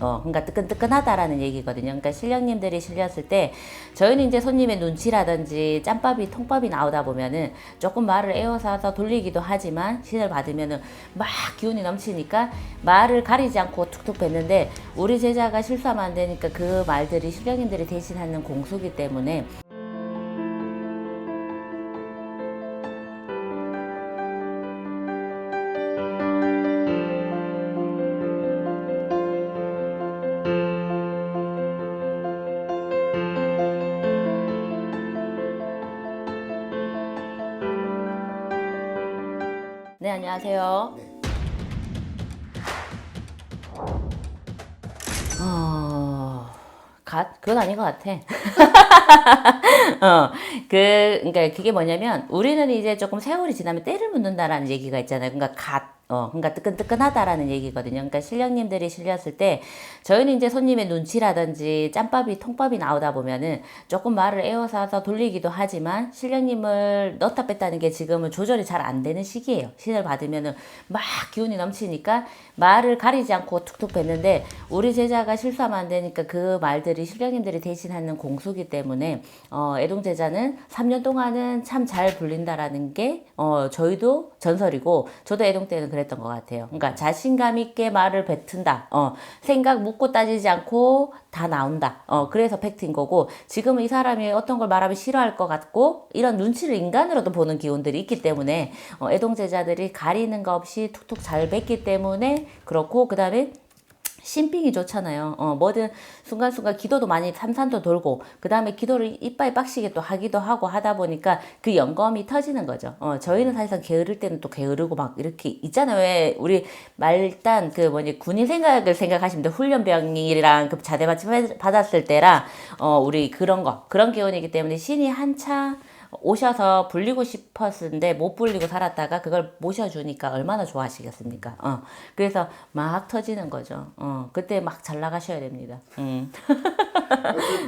어, 그러니까 뜨끈뜨끈하다라는 얘기거든요. 그러니까 신령님들이 실렸을 때 저희는 이제 손님의 눈치라든지 짬밥이 통밥이 나오다 보면은 조금 말을 에워싸서 돌리기도 하지만 신을 받으면은 막 기운이 넘치니까 말을 가리지 않고 툭툭 뱉는데 우리 제자가 실수하면 안 되니까 그 말들이 신령님들이 대신하는 공수기 때문에 네 안녕하세요. 어, 갓 그건 아닌 것 같아. 어, 그, 그러니까 그게 뭐냐면 우리는 이제 조금 세월이 지나면 때를 묻는다라는 얘기가 있잖아요. 그러니까 갓. 어, 그러니까 뜨끈뜨끈하다라는 얘기거든요. 그러니까 신령님들이 실렸을 때 저희는 이제 손님의 눈치라든지 짬밥이 통밥이 나오다 보면은 조금 말을 에워싸서 돌리기도 하지만 신령님을 넣다 뺐다는 게 지금은 조절이 잘 안 되는 시기예요. 신을 받으면은 막 기운이 넘치니까 말을 가리지 않고 툭툭 뱉는데 우리 제자가 실수하면 안 되니까 그 말들이 신령님들이 대신하는 공수기 때문에 어, 애동 제자는 3년 동안은 참 잘 불린다라는 게 어, 저희도 전설이고 저도 애동 때는 그 랬던 것 같아요. 그러니까 자신감 있게 말을 뱉은다. 어, 생각 묻고 따지지 않고 다 나온다. 어, 그래서 팩트인 거고 지금은 이 사람이 어떤 걸 말하면 싫어할 것 같고 이런 눈치를 인간으로도 보는 기운들이 있기 때문에 어, 애동 제자들이 가리는 거 없이 툭툭 잘 뱉기 때문에 그렇고 그 다음에 심빙이 좋잖아요. 어, 뭐든 순간순간 기도도 많이 삼산도 돌고, 그 다음에 기도를 이빨 빡시게 또 하기도 하고 하다 보니까 그 영검이 터지는 거죠. 어, 저희는 사실상 게으를 때는 또 게으르고 막 이렇게 있잖아요. 왜 우리 말단 그 뭐니 군인 생각을 생각하시면 돼. 훈련병이랑 그 자대 받- 받았을 때랑, 어, 우리 그런 거, 그런 기운이기 때문에 신이 한차 오셔서 불리고 싶었는데 못 불리고 살았다가 그걸 모셔주니까 얼마나 좋아하시겠습니까? 어. 그래서 막 터지는 거죠. 어. 그때 막 잘 나가셔야 됩니다. 음.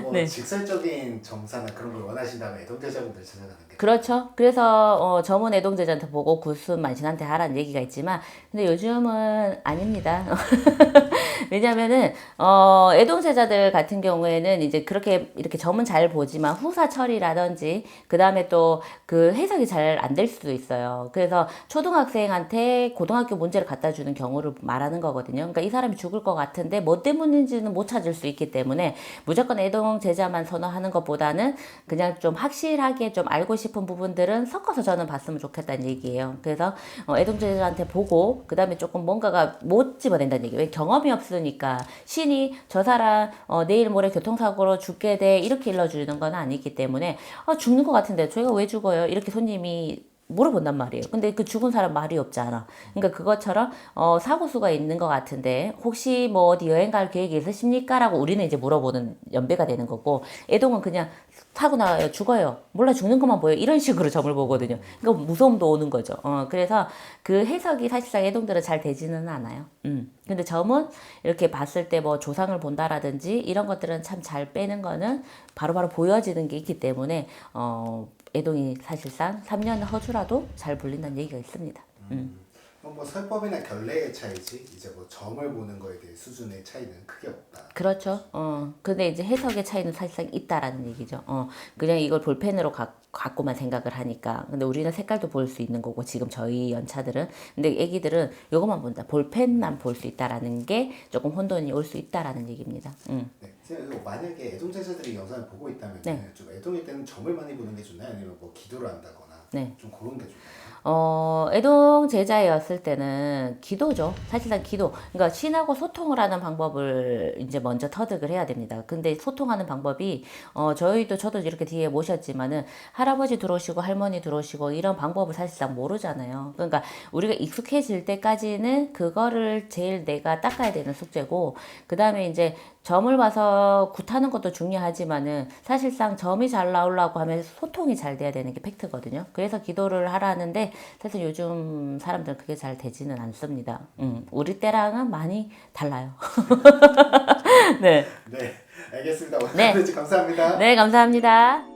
뭐 네. 직설적인 정사나 그런 걸 원하신다면 애동대자분들 찾아가는 게 그렇죠. 그래서 어, 점은 애동제자한테 보고 구순 만신한테 하라는 얘기가 있지만 근데 요즘은 아닙니다. 왜냐면은 어, 애동제자들 같은 경우에는 이제 그렇게 이렇게 점은 잘 보지만 후사 처리라든지 그 다음 에 또 그 해석이 잘 안 될 수도 있어요. 그래서 초등학생한테 고등학교 문제를 갖다 주는 경우를 말하는 거거든요. 그러니까 이 사람이 죽을 것 같은데 뭐 때문인지는 못 찾을 수 있기 때문에 무조건 애동 제자만 선호하는 것보다는 그냥 좀 확실하게 좀 알고 싶은 부분들은 섞어서 저는 봤으면 좋겠다는 얘기예요. 그래서 어, 애동 제자한테 보고 그 다음에 조금 뭔가가 못 집어낸다는 얘기예요. 왜 경험이 없으니까 신이 저 사람 어, 내일 모레 교통사고로 죽게 돼 이렇게 일러주는 건 아니기 때문에 아, 죽는 것 같은데 저희가 왜 죽어요? 이렇게 손님이 물어본단 말이에요. 근데 그 죽은 사람 말이 없잖아. 그러니까 그것처럼 어, 사고수가 있는 것 같은데 혹시 뭐 어디 여행 갈 계획이 있으십니까? 라고 우리는 이제 물어보는 연배가 되는 거고 애동은 그냥 사고 나요 죽어요 몰라 죽는 것만 보여 이런 식으로 점을 보거든요 그러니까 무서움도 오는 거죠 어 그래서 그 해석이 사실상 애동들은 잘 되지는 않아요 음 근데 점은 이렇게 봤을 때 뭐 조상을 본다라든지 이런 것들은 참 잘 빼는 거는 바로바로 보여지는 게 있기 때문에 어 애동이 사실상 3년 허주라도 잘 불린다는 얘기가 있습니다 음. 그럼 뭐 설법이나 결례의 차이지 이제 뭐 점을 보는 거에 대해 수준의 차이는 크게 없다. 그렇죠. 어. 근데 이제 해석의 차이는 사실상 있다라는 얘기죠. 어. 그냥 이걸 볼펜으로 가, 갖고만 생각을 하니까. 근데 우리는 색깔도 볼 수 있는 거고, 지금 저희 연차들은. 근데 애기들은 요것만 본다. 볼펜만 볼 수 있다라는 게 조금 혼돈이 올 수 있다라는 얘기입니다. 음. 네. 선생님, 만약에 애동제자들이 영상을 보고 있다면 네. 좀 애동일 때는 점을 많이 보는 게 좋나요? 아니면 뭐 기도를 한다거나 네. 좀 그런 게 좋나요? 어, 애동 제자였을 때는 기도죠. 사실상 기도. 그러니까 신하고 소통을 하는 방법을 이제 먼저 터득을 해야 됩니다. 근데 소통하는 방법이, 어, 저희도 저도 이렇게 뒤에 모셨지만은 할아버지 들어오시고 할머니 들어오시고 이런 방법을 사실상 모르잖아요. 그러니까 우리가 익숙해질 때까지는 그거를 제일 내가 닦아야 되는 숙제고, 그 다음에 이제 점을 봐서 굿하는 것도 중요하지만은 사실상 점이 잘 나오려고 하면 소통이 잘 돼야 되는 게 팩트거든요. 그래서 기도를 하라는데 사실 요즘 사람들은 그게 잘 되지는 않습니다. 음, 우리 때랑은 많이 달라요. 네. 네, 알겠습니다. 오늘 네. 네. 감사합니다. 네, 감사합니다.